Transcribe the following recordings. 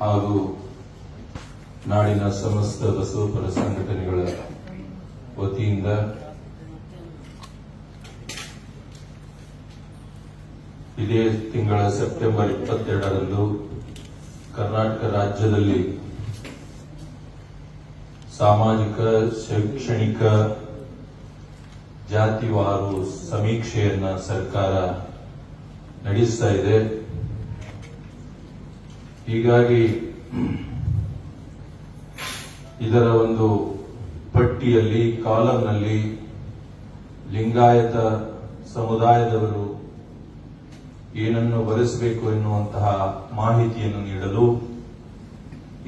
ಹಾಗೂ ನಾಡಿನ ಸಮಸ್ತ ಬಸವಪರ ಸಂಘಟನೆಗಳ ವತಿಯಿಂದ ಇದೇ ತಿಂಗಳ ಸೆಪ್ಟೆಂಬರ್ ಇಪ್ಪತ್ತೆರಡರಂದು ಕರ್ನಾಟಕ ರಾಜ್ಯದಲ್ಲಿ ಸಾಮಾಜಿಕ, ಶೈಕ್ಷಣಿಕ ಜಾತಿವಾರು ಸಮೀಕ್ಷೆಯನ್ನ ಸರ್ಕಾರ ನಡೆಸ್ತಾ ಇದೆ. ಹೀಗಾಗಿ ಇದರ ಒಂದು ಪಟ್ಟಿಯಲ್ಲಿ, ಕಾಲಂನಲ್ಲಿ ಲಿಂಗಾಯತ ಸಮುದಾಯದವರು ಏನನ್ನು ಬರೆಸಬೇಕು ಎನ್ನುವಂತಹ ಮಾಹಿತಿಯನ್ನು ನೀಡಲು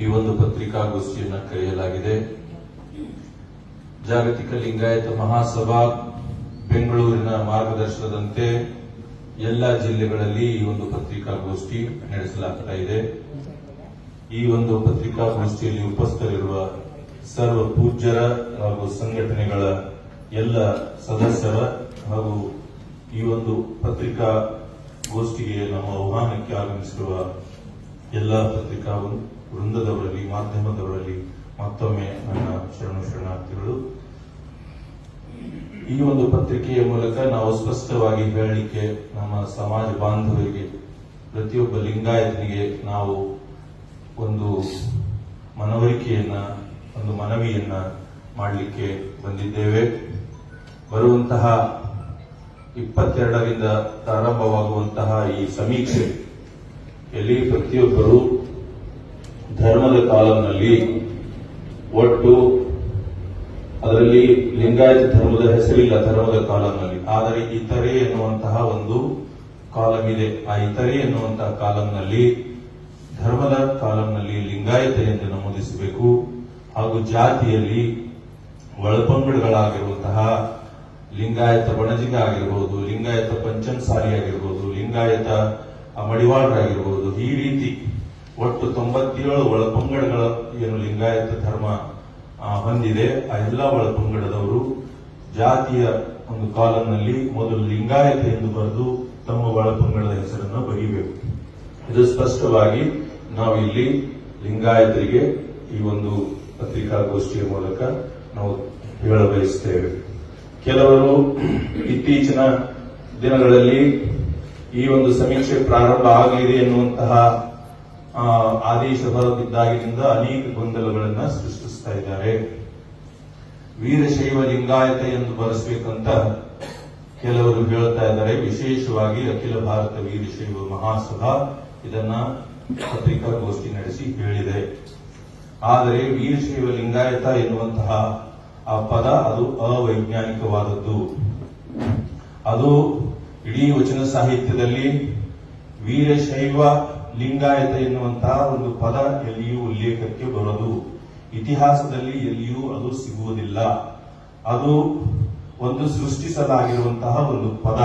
ಈ ಒಂದು ಪತ್ರಿಕಾಗೋಷ್ಠಿಯನ್ನು ಕರೆಯಲಾಗಿದೆ. ಜಾಗತಿಕ ಲಿಂಗಾಯತ ಮಹಾಸಭಾ ಬೆಂಗಳೂರಿನ ಮಾರ್ಗದರ್ಶನದಂತೆ ಎಲ್ಲ ಜಿಲ್ಲೆಗಳಲ್ಲಿ ಈ ಒಂದು ಪತ್ರಿಕಾಗೋಷ್ಠಿ ನಡೆಸಲಾಗ್ತಾ ಇದೆ. ಈ ಒಂದು ಪತ್ರಿಕಾಗೋಷ್ಠಿಯಲ್ಲಿ ಉಪಸ್ಥಿತರಿರುವ ಸರ್ವ ಪೂಜ್ಯರ ಹಾಗೂ ಸಂಘಟನೆಗಳ ಎಲ್ಲ ಸದಸ್ಯರ ಹಾಗೂ ಈ ಒಂದು ಪತ್ರಿಕಾ ಗೋಷ್ಠಿಗೆ ನಮ್ಮ ಆಹ್ವಾನಕ್ಕೆ ಆಗಮಿಸಿರುವ ಎಲ್ಲ ಪತ್ರಿಕಾ ವೃಂದದವರಲ್ಲಿ, ಮಾಧ್ಯಮದವರಲ್ಲಿ ಮತ್ತೊಮ್ಮೆ ನನ್ನ ಶರಣು ಶರಣಾರ್ಥಿಗಳು. ಈ ಒಂದು ಪತ್ರಿಕೆಯ ಮೂಲಕ ನಾವು ಸ್ಪಷ್ಟವಾಗಿ ಹೇಳಲಿಕ್ಕೆ ನಮ್ಮ ಸಮಾಜ ಬಾಂಧವರಿಗೆ, ಪ್ರತಿಯೊಬ್ಬ ಲಿಂಗಾಯತನಿಗೆ ನಾವು ಒಂದು ಮನವರಿಕೆಯನ್ನ, ಒಂದು ಮನವಿಯನ್ನ ಮಾಡಲಿಕ್ಕೆ ಬಂದಿದ್ದೇವೆ. ಬರುವಂತಹ ಇಪ್ಪತ್ತೆರಡರಿಂದ ಪ್ರಾರಂಭವಾಗುವಂತಹ ಈ ಸಮೀಕ್ಷೆ ಎಲ್ಲಿ ಪ್ರತಿಯೊಬ್ಬರು ಧರ್ಮದ ಕಾಲಂನಲ್ಲಿ ಒಟ್ಟು ಅದರಲ್ಲಿ ಲಿಂಗಾಯತ ಧರ್ಮದ ಹೆಸರಿಲ್ಲ, ಧರ್ಮದ ಕಾಲಂನಲ್ಲಿ. ಆದರೆ ಇತರೆ ಎನ್ನುವಂತಹ ಒಂದು ಕಾಲಂ ಇದೆ ಆ ಇತರೆ ಎನ್ನುವಂತಹ ಕಾಲಂನಲ್ಲಿ, ಧರ್ಮದ ಕಾಲಂನಲ್ಲಿ ಲಿಂಗಾಯತ ಎಂದು ನಮೂದಿಸಬೇಕು. ಹಾಗೂ ಜಾತಿಯಲ್ಲಿ ಒಳಪಂಗಡಗಳಾಗಿರುವಂತಹ ಲಿಂಗಾಯತ ಬಣಜಿಗ ಆಗಿರಬಹುದು ಲಿಂಗಾಯತ ಪಂಚಮಸಾಲಿ ಆಗಿರಬಹುದು ಲಿಂಗಾಯತ ಮಡಿವಾಳರಾಗಿರಬಹುದು ಈ ರೀತಿ ಒಟ್ಟು ತೊಂಬತ್ತೇಳು ಒಳಪಂಗಡಗಳ ಏನು ಲಿಂಗಾಯತ ಧರ್ಮ ಹೊಂದಿದೆ ಆ ಎಲ್ಲ ಒಳಪಂಗಡದವರು ಜಾತಿಯ ಒಂದು ಕಾಲಂನಲ್ಲಿ ಮೊದಲು ಲಿಂಗಾಯತ ಎಂದು ಬರೆದು ತಮ್ಮ ಒಳಪಂಗಡದ ಹೆಸರನ್ನು ಬರೀಬೇಕು. ಇದು ಸ್ಪಷ್ಟವಾಗಿ ನಾವು ಇಲ್ಲಿ ಲಿಂಗಾಯತರಿಗೆ ಈ ಒಂದು ಪತ್ರಿಕಾಗೋಷ್ಠಿಯ ಮೂಲಕ ನಾವು ಹೇಳ ಬಯಸ್ತೇವೆ. ಕೆಲವರು ಇತ್ತೀಚಿನ ದಿನಗಳಲ್ಲಿ ಈ ಒಂದು ಸಮೀಕ್ಷೆ ಪ್ರಾರಂಭ ಆಗಲಿದೆ ಎನ್ನುವಂತಹ ಆದೇಶ ಬರುತ್ತಿದ್ದಾಗಿನಿಂದ ಅನೇಕ ಗೊಂದಲಗಳನ್ನ ಸೃಷ್ಟಿಸ್ತಾ ಇದ್ದಾರೆ. ವೀರಶೈವ ಲಿಂಗಾಯತ ಎಂದು ಬರೆಸಬೇಕಂತ ಕೆಲವರು ಹೇಳ್ತಾ ಇದ್ದಾರೆ. ವಿಶೇಷವಾಗಿ ಅಖಿಲ ಭಾರತ ವೀರಶೈವ ಮಹಾಸಭಾ ಇದನ್ನ ಪತ್ರಿಕಾಗೋಷ್ಠಿ ನಡೆಸಿ ಹೇಳಿದೆ. ಆದರೆ ವೀರಶೈವ ಲಿಂಗಾಯತ ಎನ್ನುವಂತಹ ಆ ಪದ ಅದು ಅವೈಜ್ಞಾನಿಕವಾದದ್ದು. ಅದು ಇಡೀ ವಚನ ಸಾಹಿತ್ಯದಲ್ಲಿ ವೀರಶೈವ ಲಿಂಗಾಯತ ಎನ್ನುವಂತಹ ಒಂದು ಪದ ಎಲ್ಲಿಯೂ ಉಲ್ಲೇಖಕ್ಕೆ ಬರದು. ಇತಿಹಾಸದಲ್ಲಿ ಎಲ್ಲಿಯೂ ಅದು ಸಿಗುವುದಿಲ್ಲ. ಅದು ಒಂದು ಸೃಷ್ಟಿಸಲಾಗಿರುವಂತಹ ಒಂದು ಪದ.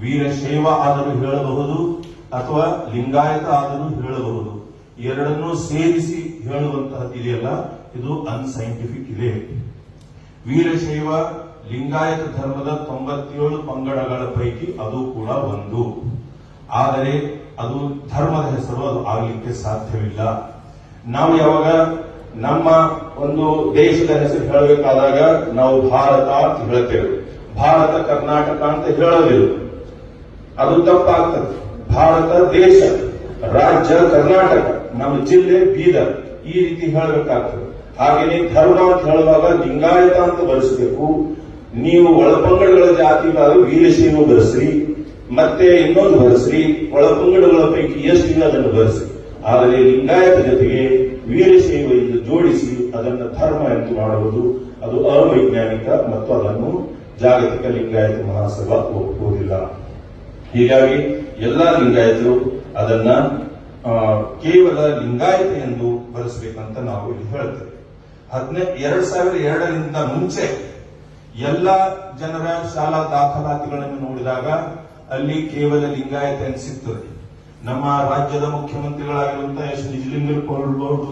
ವೀರಶೈವ ಆದರೂ ಹೇಳಬಹುದು ಅಥವಾ ಲಿಂಗಾಯತ ಆದರೂ ಹೇಳಬಹುದು. ಎರಡನ್ನೂ ಸೇರಿಸಿ ಹೇಳುವಂತಹದ್ದಿದೆಯಲ್ಲ ಇದು ಅನ್ಸೈಂಟಿಫಿಕ್ ಇದೆ. ವೀರಶೈವ ಲಿಂಗಾಯತ ಧರ್ಮದ ತೊಂಬತ್ತೇಳು ಪಂಗಡಗಳ ಪೈಕಿ ಅದು ಕೂಡ ಒಂದು. ಆದರೆ ಅದು ಧರ್ಮದ ಹೆಸರು, ಅದು ಆಗಲಿಕ್ಕೆ ಸಾಧ್ಯವಿಲ್ಲ. ನಾವು ಯಾವಾಗ ನಮ್ಮ ಒಂದು ದೇಶದ ಹೆಸರು ಹೇಳಬೇಕಾದಾಗ ನಾವು ಭಾರತ ಅಂತ ಹೇಳ್ತೇವೆ ಭಾರತ ಕರ್ನಾಟಕ ಅಂತ ಹೇಳೋದಿಲ್ಲ. ಅದು ತಪ್ಪಾಗ್ತದೆ. ಭಾರತ ದೇಶ, ರಾಜ್ಯ ಕರ್ನಾಟಕ, ನಮ್ಮ ಜಿಲ್ಲೆ ಬೀದರ್ ಈ ರೀತಿ ಹೇಳಬೇಕಾಗ್ತದೆ. ಹಾಗೇನೆ ಧರ್ಮ ಅಂತ ಹೇಳುವಾಗ ಲಿಂಗಾಯತ ಅಂತ ಬರೆಸಬೇಕು. ನೀವು ಒಳಪಂಗಡಗಳ ಜಾತಿಗಾದ್ರು ವೀರಶೈವ ಬರೆಸ್ರಿ. ಮತ್ತೆ ಇನ್ನೊಂದು ಬರೆಸ್ರಿ ಒಳಪಂಗಡಗಳ ಪೈಕಿ ಎಷ್ಟಿದೆ ಅದನ್ನು ಬರೆಸಿ ಆದರೆ ಲಿಂಗಾಯತ ಜೊತೆಗೆ ವೀರಶೈವ ಎಂದು ಜೋಡಿಸಿ ಅದನ್ನು ಧರ್ಮ ಎಂದು ಮಾಡುವುದು, ಅದು ಅವೈಜ್ಞಾನಿಕ ಮತ್ತು ಅದನ್ನು ಜಾಗತಿಕ ಲಿಂಗಾಯತ ಮಹಾಸಭಾ ಒಪ್ಪುವುದಿಲ್ಲ. ಹೀಗಾಗಿ ಎಲ್ಲ ಲಿಂಗಾಯತರು ಅದನ್ನ ಕೇವಲ ಲಿಂಗಾಯತ ಎಂದು ಬರೆಸಬೇಕಂತ ನಾವು ಇಲ್ಲಿ ಹೇಳ್ತೇವೆ ಹದಿನೈ, ಎರಡ್ ಸಾವಿರದ ಎರಡರಿಂದ ಮುಂಚೆ ಎಲ್ಲ ಜನರ ಶಾಲಾ ದಾಖಲಾತಿಗಳನ್ನು ನೋಡಿದಾಗ ಅಲ್ಲಿ ಕೇವಲ ಲಿಂಗಾಯತ ಅನಿಸಿತ್ತು ನಮ್ಮ ರಾಜ್ಯದ ಮುಖ್ಯಮಂತ್ರಿಗಳಾಗಿರುವಂತಹ ಎಸ್. ನಿಜಲಿಂಗಪ್ಪ ಇರಬಹುದು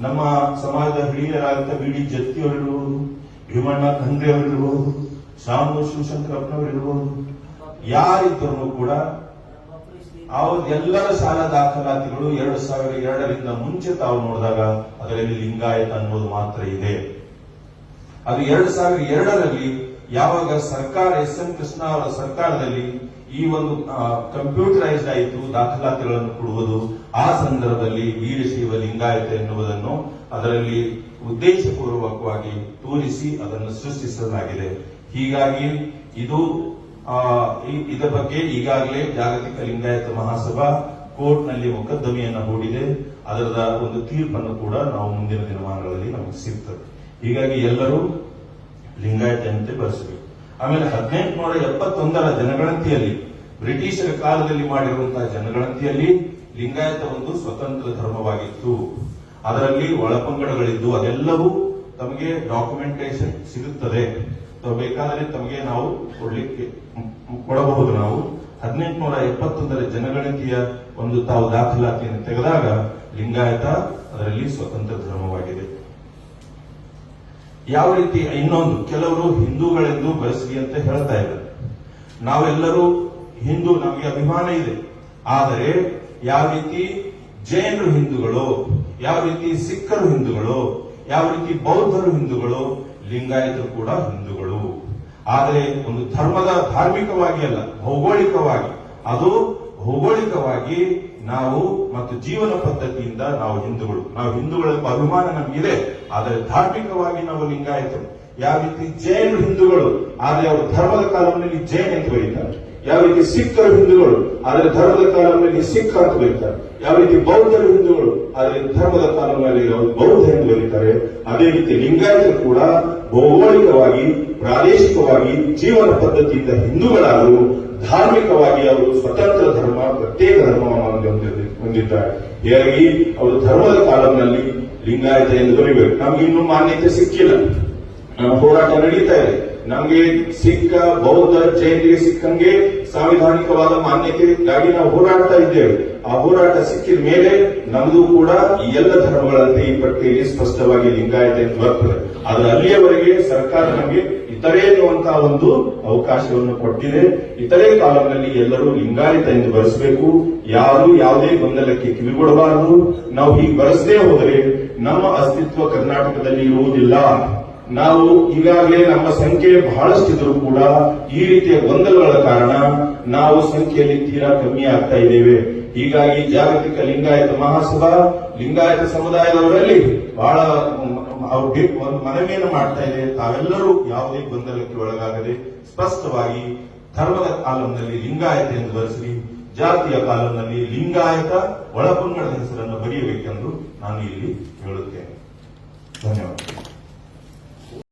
ನಮ್ಮ ಸಮಾಜದ ಹಿರಿಯರಾದಂತಹ ಬಿ. ಡಿ. ಜತ್ತಿಯವರಿರ್ಬೋದು ಭೀಮಣ್ಣ ಖಂಡ್ರೆ ಅವರಿರ್ಬೋದು ಶಾಮು ಶಿವಶಂಕರಪ್ಪನವರಿರ್ಬೋದು ಯಾರಿದ್ದರೂ ಕೂಡ ಎಲ್ಲರ ಸಾಲ ದಾಖಲಾತಿಗಳು ಎರಡು ಸಾವಿರ ಎರಡರಿಂದ ಮುಂಚೆ ತಾವು ನೋಡಿದಾಗ ಅದರಲ್ಲಿ ಲಿಂಗಾಯತ ಅನ್ನೋದು ಮಾತ್ರ ಇದೆ. ಅದು ಎರಡು ಸಾವಿರ ಎರಡರಲ್ಲಿ ಯಾವಾಗ ಸರ್ಕಾರ ಎಸ್. ಎಂ. ಕೃಷ್ಣ ಅವರ ಸರ್ಕಾರದಲ್ಲಿ ಈ ಒಂದು ಕಂಪ್ಯೂಟರೈಸ್ಡ್ ಆಯಿತು, ದಾಖಲಾತಿಗಳನ್ನು ಕೊಡುವುದು ಆ ಸಂದರ್ಭದಲ್ಲಿ ವೀರಶೈವ ಲಿಂಗಾಯತ ಎನ್ನುವುದನ್ನು ಅದರಲ್ಲಿ ಉದ್ದೇಶಪೂರ್ವಕವಾಗಿ ತೋರಿಸಿ ಅದನ್ನು ಸೃಷ್ಟಿಸಲಾಗಿದೆ. ಹೀಗಾಗಿ ಇದು ಇದರ ಬಗ್ಗೆ ಈಗಾಗಲೇ ಜಾಗತಿಕ ಲಿಂಗಾಯತ ಮಹಾಸಭಾ ಕೋರ್ಟ್ನಲ್ಲಿ ಮೊಕದ್ದಮೆಯನ್ನು ಹೂಡಿದೆ. ಅದರ ಒಂದು ತೀರ್ಪನ್ನು ಕೂಡ ನಾವು ಮುಂದಿನ ದಿನಮಾನಗಳಲ್ಲಿ ನಮಗೆ ಸಿಗ್ತದೆ. ಹೀಗಾಗಿ ಎಲ್ಲರೂ ಲಿಂಗಾಯತಂತೆ ಬಳಸಬೇಕು ಆಮೇಲೆ ಹದಿನೆಂಟುನೂರ ಎಪ್ಪತ್ತೊಂದರ ಜನಗಣತಿಯಲ್ಲಿ, ಬ್ರಿಟಿಷರ ಕಾಲದಲ್ಲಿ ಮಾಡಿರುವಂತಹ ಜನಗಣತಿಯಲ್ಲಿ ಲಿಂಗಾಯತ ಒಂದು ಸ್ವತಂತ್ರ ಧರ್ಮವಾಗಿತ್ತು. ಅದರಲ್ಲಿ ಒಳಪಂಗಡಗಳಿದ್ದು, ಅದೆಲ್ಲವೂ ತಮಗೆ ಡಾಕ್ಯುಮೆಂಟೇಶನ್ ಸಿಗುತ್ತದೆ. ಬೇಕಾದರೆ ತಮಗೆ ನಾವು ಕೊಡ್ಲಿಕ್ಕೆ, ಕೊಡಬಹುದು. ನಾವು ಹದಿನೆಂಟುನೂರ ಎಪ್ಪತ್ತೊಂದರ ಜನಗಣತಿಯ ಒಂದು ತಾವು ದಾಖಲಾತಿಯನ್ನು ತೆಗೆದಾಗ ಲಿಂಗಾಯತ ಅದರಲ್ಲಿ ಸ್ವತಂತ್ರ ಧರ್ಮವಾಗಿದೆ. ಯಾವ ರೀತಿ ಇನ್ನೊಂದು ಕೆಲವರು ಹಿಂದೂಗಳೆಂದು ಬಳಸಲಿ ಅಂತ ಹೇಳ್ತಾ ಇದ್ದಾರೆ. ನಾವೆಲ್ಲರೂ ಹಿಂದೂ, ನಮಗೆ ಅಭಿಮಾನ ಇದೆ. ಆದರೆ ಯಾವ ರೀತಿ ಜೈನರು ಹಿಂದೂಗಳು, ಯಾವ ರೀತಿ ಸಿಖ್ಖರು ಹಿಂದೂಗಳು, ಯಾವ ರೀತಿ ಬೌದ್ಧರು ಹಿಂದೂಗಳು, ಲಿಂಗಾಯತರು ಕೂಡ ಹಿಂದೂಗಳು. ಆದರೆ ಒಂದು ಧರ್ಮದ ಧಾರ್ಮಿಕವಾಗಿ ಅಲ್ಲ, ಭೌಗೋಳಿಕವಾಗಿ. ಅದು ಭೌಗೋಳಿಕವಾಗಿ ನಾವು ಮತ್ತು ಜೀವನ ಪದ್ಧತಿಯಿಂದ ನಾವು ಹಿಂದೂಗಳು. ನಾವು ಹಿಂದೂಗಳ ಅಭಿಮಾನ ನಮಗಿದೆ. ಆದರೆ ಧಾರ್ಮಿಕವಾಗಿ ನಾವು ಲಿಂಗಾಯತರು. ಯಾವ ರೀತಿ ಜೈನ ಹಿಂದೂಗಳು, ಆದರೆ ಅವರು ಧರ್ಮದ ಕಾಲಂನಲ್ಲಿ ಜೈನ್ ಅಂತ ಬರೀತಾರೆ. ಯಾವ ರೀತಿ ಸಿಖ್ಖರು ಹಿಂದೂಗಳು, ಆದರೆ ಧರ್ಮದ ಕಾಲಂನಲ್ಲಿ ಸಿಖ್ ಅಂತ ಬರೀತಾರೆ. ಯಾವ ರೀತಿ ಬೌದ್ಧರು ಹಿಂದೂಗಳು, ಆದರೆ ಧರ್ಮದ ಕಾಲಂನಲ್ಲಿ ಅವರು ಬೌದ್ಧ ಎಂದು ಬರೀತಾರೆ. ಅದೇ ರೀತಿ ಲಿಂಗಾಯತರು ಕೂಡ ಭೌಗೋಳಿಕವಾಗಿ, ಪ್ರಾದೇಶಿಕವಾಗಿ, ಜೀವನ ಪದ್ಧತಿಯಿಂದ ಹಿಂದೂಗಳಾದರೂ ಧಾರ್ಮಿಕವಾಗಿ ಅವರು ಸ್ವತಂತ್ರ ಧರ್ಮ, ಪ್ರತ್ಯೇಕ ಧರ್ಮವನ್ನು ಹೊಂದಿ- ಹೊಂದಿದ್ದಾರೆ. ಹೀಗಾಗಿ ಅವರು ಧರ್ಮದ ಕಾಲಂನಲ್ಲಿ ಲಿಂಗಾಯತ ಎಂದು ಬರೀಬೇಕು ನಮ್ಗೆ ಇನ್ನೂ ಮಾನ್ಯತೆ ಸಿಕ್ಕಿಲ್ಲ. ಹೋರಾಟ ನಡೀತಾ ಇದೆ. ನಮಗೆ ಸಿಕ್ಕ ಬೌದ್ಧ ಜಯಂತಿಗೆ ಸಿಕ್ಕಂಗೆ ಸಾಂವಿಧಾನಿಕವಾದ ಮಾನ್ಯತೆಗಾಗಿ ನಾವು ಹೋರಾಡ್ತಾ ಇದ್ದೇವೆ. ಆ ಹೋರಾಟ ಸಿಕ್ಕಿದ ಮೇಲೆ ನಮ್ದು ಕೂಡ ಎಲ್ಲ ಧರ್ಮಗಳಂತೆ ಈ ಪಟ್ಟಿಯಲ್ಲಿ ಸ್ಪಷ್ಟವಾಗಿ ಲಿಂಗಾಯತ ಎಂದು ಬರ್ತದೆ. ಆದ್ರೆ ಅಲ್ಲಿಯವರೆಗೆ ಸರ್ಕಾರ ನಮಗೆ ಇತರೆ ಎನ್ನುವಂತಹ ಒಂದು ಅವಕಾಶವನ್ನು ಕೊಟ್ಟಿದೆ. ಇತರೆ ಕಾಲದಲ್ಲಿ ಎಲ್ಲರೂ ಲಿಂಗಾಯತ ಎಂದು ಬರೆಸಬೇಕು. ಯಾರು ಯಾವುದೇ ಗೊಂದಲಕ್ಕೆ ಕಿವಿಗೊಡಬಾರದು. ನಾವು ಹೀಗೆ ಬರೆಸದೇ ಹೋದರೆ ನಮ್ಮ ಅಸ್ತಿತ್ವ ಕರ್ನಾಟಕದಲ್ಲಿ ಇರುವುದಿಲ್ಲ. ನಾವು ಈಗಾಗಲೇ ನಮ್ಮ ಸಂಖ್ಯೆ ಬಹಳಷ್ಟಿದ್ರು ಕೂಡ ಈ ರೀತಿಯ ಗೊಂದಲಗಳ ಕಾರಣ ನಾವು ಸಂಖ್ಯೆಯಲ್ಲಿ ತೀರಾ ಕಮ್ಮಿ ಆಗ್ತಾ ಇದ್ದೇವೆ. ಹೀಗಾಗಿ ಜಾಗತಿಕ ಲಿಂಗಾಯತ ಮಹಾಸಭಾ, ಲಿಂಗಾಯತ ಸಮುದಾಯದವರಲ್ಲಿ ಬಹಳ ಅವ್ರಿಗೆ ಒಂದು ಮನವಿಯನ್ನು ಮಾಡ್ತಾ ಇದೆ. ತಾವೆಲ್ಲರೂ ಯಾವುದೇ ಗೊಂದಲಕ್ಕೆ ಒಳಗಾಗದೆ ಸ್ಪಷ್ಟವಾಗಿ ಧರ್ಮದ ಕಾಲಂನಲ್ಲಿ ಲಿಂಗಾಯತ ಎಂದು ಬರೆಸಲಿ ಜಾತಿಯ ಕಾಲಂನಲ್ಲಿ ಲಿಂಗಾಯತ ಒಳಪಂಗಡದ ಹೆಸರನ್ನು ಬರೆಯಬೇಕೆಂದು ನಾನು ಇಲ್ಲಿ ಹೇಳುತ್ತೇನೆ. ಧನ್ಯವಾದ